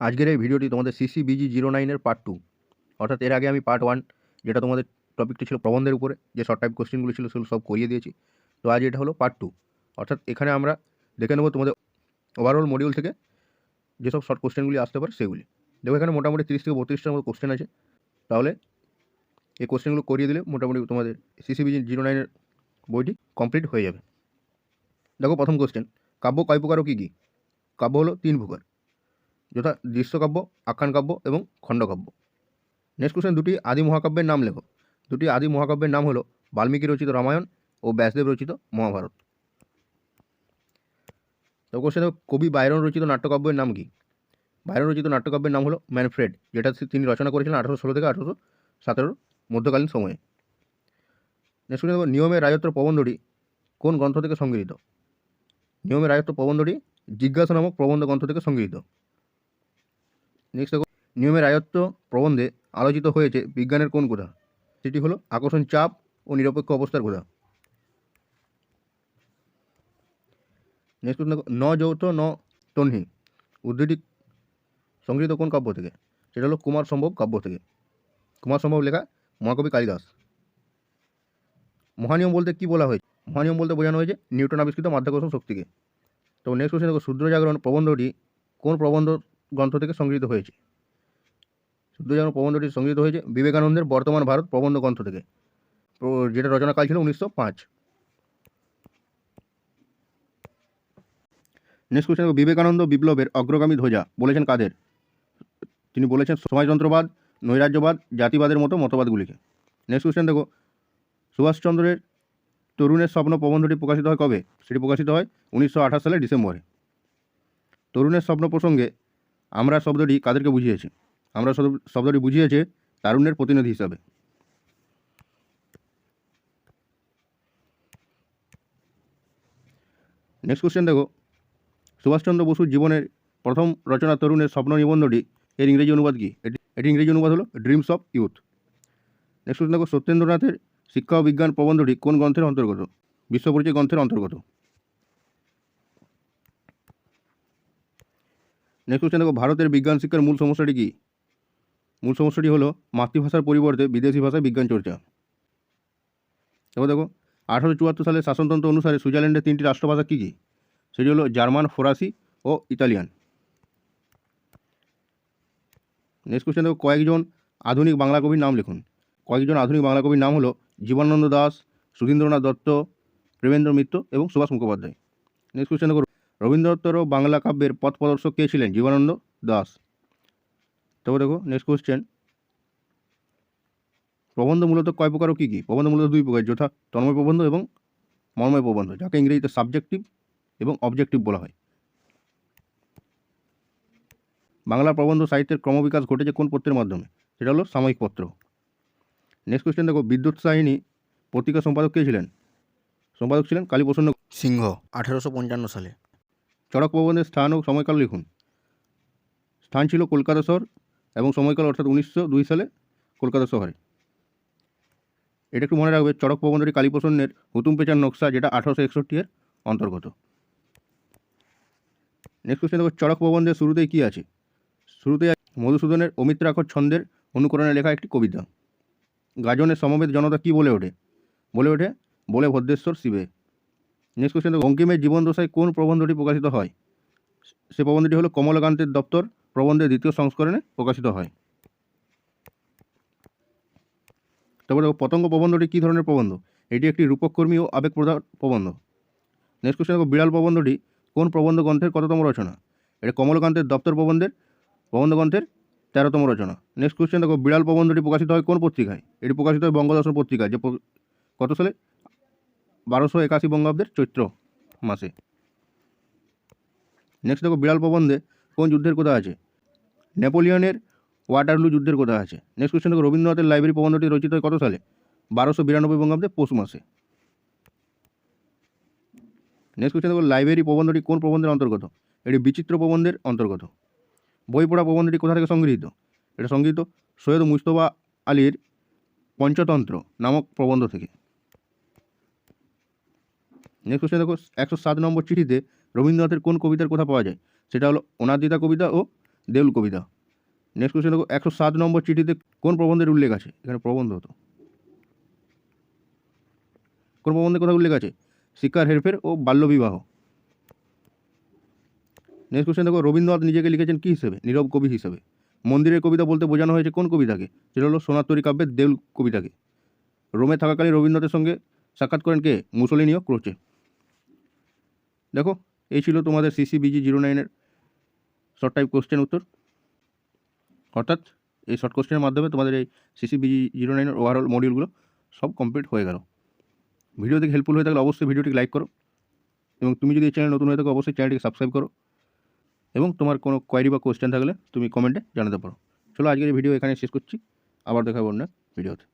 আজকের এই ভিডিওটি তোমাদের সিসিবিজি জিরো নাইনের পার্ট টু অর্থাৎ এর আগে আমি পার্ট ওয়ান যেটা তোমাদের টপিকটি ছিল প্রবন্ধের উপরে, যে শর্ট টাইপ কোশ্চেনগুলো ছিল সেগুলো সব করিয়ে দিয়েছি। তো আজ এটা হলো পার্ট টু অর্থাৎ এখানে আমরা দেখে নেব তোমাদের ওভারঅল মডিউল থেকে যেসব শর্ট কোশ্চেনগুলি আসতে পারে সেগুলি। দেখো এখানে মোটামুটি তিরিশ থেকে বত্রিশটার মতো কোশ্চেন আছে। তাহলে এই কোশ্চেনগুলো করিয়ে দিলে মোটামুটি তোমাদের সিসিবিজি জিরো নাইনের বইটি কমপ্লিট হয়ে যাবে। দেখো প্রথম কোশ্চেন কাব্য কয় প্রকার ও কী কী? কাব্য হলো তিন প্রকার যথা দৃশ্যকাব্য আখ্যান কাব্য এবং খণ্ডকাব্য। নেক্সট কোশ্চেন দুটি আদি মহাকাব্যের নাম লেখো। দুটি আদি মহাকাব্যের নাম হলো বাল্মীকি রচিত রামায়ণ ও ব্যাসদেব রচিত মহাভারত। তো কোশ্চেন কবি বাইরন রচিত নাট্যকাব্যের নাম কি? বাইরন রচিত নাট্যকাব্যের নাম হলো ম্যানফ্রেড, যেটা তিনি রচনা করেছিলেন আঠারোশো ষোলো থেকে আঠারোশো সতেরোর মধ্যকালীন সময়ে। নেক্সট কোশ্চেন দেখো নিয়মের রাজত্ব প্রবন্ধটি কোন গ্রন্থ থেকে সংগৃহীত? নিয়মের রাজত্ব প্রবন্ধটি জিজ্ঞাসা নামক প্রবন্ধ গ্রন্থ থেকে সংগৃহীত। নেক্সট দেখো, নিয়মের আয়ত্ত প্রবন্ধে আলোচিত হয়েছে বিজ্ঞানের কোন কথা সেটি হলো আকর্ষণ চাপ ও নিরপেক্ষ অবস্থার কথা নেক্সট ন যৌথ, ন তন্হি। উদ্ধৃতি সংগৃহীত কোন কাব্য থেকে? সেটা হলো কুমার সম্ভব কাব্য থেকে। কুমার সম্ভব লেখা মহাকবি কালিদাস। মহানিয়ম বলতে কি বলা হয়েছে? মহানিয়ম বলতে বোঝানো হয়েছে নিউটন আবিষ্কৃত মাধ্যাকর্ষণ শক্তিকে। তো নেক্সট কোশ্চেন দেখো শূদ্র জাগরণ প্রবন্ধটি কোন প্রবন্ধ গ্রন্থ থেকে সংগৃহীত হয়েছে। জাগরণ প্রবন্ধটি সংগৃহীত হয়েছে, বিবেকানন্দের বর্তমান ভারত প্রবন্ধ গ্রন্থ থেকে। যেটা রচনাকাল ছিল উনিশশো পাঁচ। নেক্সট কোশ্চেন দেখো বিবেকানন্দ বিপ্লবের অগ্রগামী ধ্বজা বলেছেন কাদের? তিনি বলেছেন সমাজতন্ত্রবাদ, নৈরাজ্যবাদ, জাতিবাদের মতো মতবাদগুলিকে। নেক্সট কোশ্চেন দেখো, সুভাষচন্দ্রের তরুণের স্বপ্ন প্রবন্ধটি প্রকাশিত হয় কবে? সেটি প্রকাশিত হয় উনিশশো সালের ডিসেম্বরে। তরুণের স্বপ্ন প্রসঙ্গে আমরা শব্দটি কাদেরকে বুঝিয়েছে? আমরা শব্দ- শব্দটি বুঝিয়েছে তারুণ্যের প্রতিনিধি হিসাবে। নেক্সট কোশ্চেন দেখো। সুভাষচন্দ্র বসুর জীবনের প্রথম রচনা তরুণের স্বপ্ন নিবন্ধটি এর ইংরেজি অনুবাদ কি? এটি এটি ইংরেজি অনুবাদ হলো dreams of youth next question দেখো, সত্যেন্দ্রনাথের শিক্ষা ও বিজ্ঞান প্রবন্ধটি কোন গ্রন্থের অন্তর্গত? বিশ্বপরিচয় গ্রন্থের অন্তর্গত। নেক্সট কোশ্চেন দেখো, ভারতের বিজ্ঞান শিক্ষার মূল সমস্যাটি কী? মূল সমস্যাটি হলো মাতৃভাষার পরিবর্তে বিদেশি ভাষায় বিজ্ঞান চর্চা। দেখো দেখো, আঠারোশো চুয়াত্তর সালের শাসনতন্ত্র অনুসারে সুইজারল্যান্ডের তিনটি রাষ্ট্রভাষা কী কী? সেটি হলো জার্মান, ফরাসি ও ইতালিয়ান। নেক্সট কোশ্চেন দেখো, কয়েকজন আধুনিক বাংলা কবির নাম লিখুন। কয়েকজন আধুনিক বাংলা কবির নাম হলো জীবনানন্দ দাস, সুধীন্দ্রনাথ দত্ত, প্রেমেন্দ্র মিত্র এবং সুভাষ মুখোপাধ্যায়। নেক্সট কোশ্চেন দেখো রবীন্দ্র দত্তর ও বাংলা কাব্যের পথ প্রদর্শক কে ছিলেন? জীবনানন্দ দাস। তবে দেখো নেক্সট কোয়েশ্চেন প্রবন্ধ মূলত কয় প্রকার ও কী কী? প্রবন্ধ মূলত দুই প্রকার, যথা তন্ময় প্রবন্ধ এবং মর্ময় প্রবন্ধ, যাকে ইংরেজিতে সাবজেক্টিভ এবং অবজেক্টিভ বলা হয়। বাংলা প্রবন্ধ সাহিত্যের ক্রমবিকাশ ঘটেছে কোন পত্রের মাধ্যমে? সেটা হলো সাময়িক পত্র। নেক্সট কোশ্চেন দেখো, বিদ্যুৎ সাহিনী পত্রিকা সম্পাদক কে ছিলেন? সম্পাদক ছিলেন কালীপ্রসন্ন সিংহ, আঠেরোশো পঞ্চান্ন সালে। চড়ক প্রবন্ধের স্থান ও সময়কাল লিখুন। স্থান ছিল কলকাতা শহর এবং সময়কাল অর্থাৎ উনিশশো দুই সালে কলকাতা শহরে। এটা একটু মনে রাখবে, চড়ক প্রবন্ধটি কালীপ্রসন্নের হুতুম পেচার নকশা যেটা আঠারোশো একষট্টি এর অন্তর্গত। নেক্সট কোশ্চেন দেখো, চড়ক প্রবন্ধের শুরুতেই কী আছে? শুরুতেই আছে মধুসূদনের অমিত্রাক্ষর ছন্দের অনুকরণে লেখা একটি কবিতা। গাজনের সমবেত জনতা কী বলে ওঠে? বলে ওঠে, বলে ভদ্রেশ্বর শিবে। নেক্সট কোশ্চেন বঙ্কিমের জীবন দশায় কোন প্রবন্ধটি প্রকাশিত হয়? সে প্রবন্ধটি হলো কমলকান্তের দপ্তর, প্রবন্ধের দ্বিতীয় সংস্করণে প্রকাশিত হয়। তারপরে পতঙ্গ প্রবন্ধটি কী ধরনের প্রবন্ধ? এটি একটি রূপককর্মী ও আবেগপ্রধান প্রবন্ধ। নেক্সট কোশ্চেন দেখো, বিড়াল প্রবন্ধটি কোন প্রবন্ধ গ্রন্থের কততম রচনা? এটা কমলকান্তের দপ্তর প্রবন্ধের, প্রবন্ধ গ্রন্থের তেরোতম রচনা। নেক্সট কোশ্চেন দেখো, বিড়াল প্রবন্ধটি প্রকাশিত হয় কোন পত্রিকায়? এটি প্রকাশিত হয় বঙ্গদর্শন পত্রিকায়। যে কত সালে? বারোশো একাশি বঙ্গাব্দের চৈত্র মাসে। নেক্সট দেখো বিড়াল প্রবন্ধে কোন যুদ্ধের কথা আছে? নেপোলিয়নের ওয়াটারলু যুদ্ধের কথা আছে। নেক্সট কোশ্চেন দেখো রবীন্দ্রনাথের লাইব্রেরি প্রবন্ধটি রচিত কত সালে? বারোশো বিরানব্বই বঙ্গাব্দে পৌষ মাসে। নেক্সট কোশ্চেন দেখো লাইব্রেরি প্রবন্ধটি কোন প্রবন্ধের অন্তর্গত? এটি বিচিত্র প্রবন্ধের অন্তর্গত। বই পড়া প্রবন্ধটি কোথা থেকে সংগৃহীত? এটা সংগৃহীত সৈয়দ মুস্তফা আলীর পঞ্চতন্ত্র নামক প্রবন্ধ থেকে। নেক্সট কোশ্চেন দেখো, একশো সাত নম্বর চিঠিতে রবীন্দ্রনাথের কোন কবিতার কথা পাওয়া যায়? সেটা হলো অনাদিতা কবিতা ও দেউল কবিতা। নেক্সট কোশ্চেন দেখো, একশো সাত নম্বর চিঠিতে কোন প্রবন্ধের উল্লেখ আছে? এখানে প্রবন্ধ হতো। কোন প্রবন্ধের কথা উল্লেখ আছে? শিক্ষার হেরফের ও বাল্যবিবাহ নেক্সট কোশ্চেন দেখো, রবীন্দ্রনাথ নিজেকে লিখেছেন কী হিসেবে? নীরব কবি হিসেবে। মন্দিরের কবিতা বলতে বোঝানো হয়েছে কোন কবিতাকে? সেটা হলো সোনাতরি কাব্যের দেউল কবিতাকে। রোমে থাকাকালীন রবীন্দ্রনাথের সঙ্গে সাক্ষাৎ করেন কে? মুসলিনীয় ক্রোচে। দেখো, এই ছিল তোমাদের সিসিবিজি জিরো নাইনের শর্ট টাইপ কোশ্চেন উত্তর। অর্থাৎ এই শর্ট কোশ্চেনের মাধ্যমে তোমাদের এই সিসিবিজি জিরো নাইনের ওভারঅল মডিউলগুলো সব কমপ্লিট হয়ে গেল। ভিডিও দেখে হেল্পফুল হয়ে থাকলে অবশ্যই ভিডিওটি লাইক করো এবং তুমি যদি এই চ্যানেল নতুন হয়ে থাকো, অবশ্যই চ্যানেলটিকে সাবস্ক্রাইব করো এবং তোমার কোনো কোয়ারি বা কোয়েশ্চেন থাকলে তুমি কমেন্টে জানাতে পারো। চলো আজকের ভিডিও এখানে শেষ করছি। আবার দেখা হবে অন্য ভিডিওতে